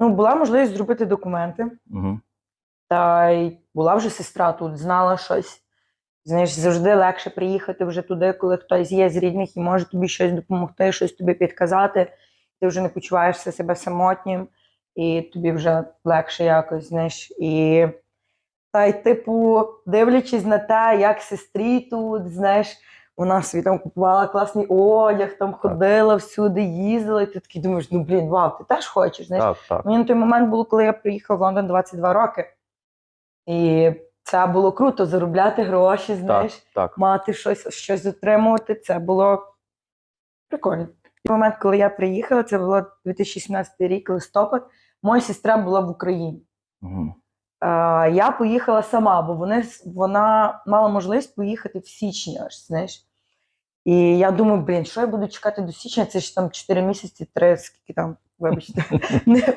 Ну, була можливість зробити документи. Угу. Та й була вже сестра тут, знала щось. Знаєш, завжди легше приїхати вже туди, коли хтось є з рідних і може тобі щось допомогти, щось тобі підказати. Ти вже не почуваєшся себе самотнім, і тобі вже легше якось, знаєш. І та й, типу, дивлячись на те, як сестрі тут, знаєш, вона собі там купувала класний одяг, там ходила всюди, їздила, і ти такий думаєш, ну блін, вау, ти теж хочеш. Знаєш, Так, так. Мені на той момент було, коли я приїхала в Лондон 22 роки. І це було круто заробляти гроші, знаєш, так. мати щось, щось отримувати. Це було прикольно. В момент, коли я приїхала, це було 2017 рік, листопад, моя сестра була в Україні. Угу. Я поїхала сама, бо вони, вона мала можливість поїхати в січні аж, знаєш. І я думаю, блін, що я буду чекати до січня? Це ж там 4 місяці, 3, скільки там, вибачте,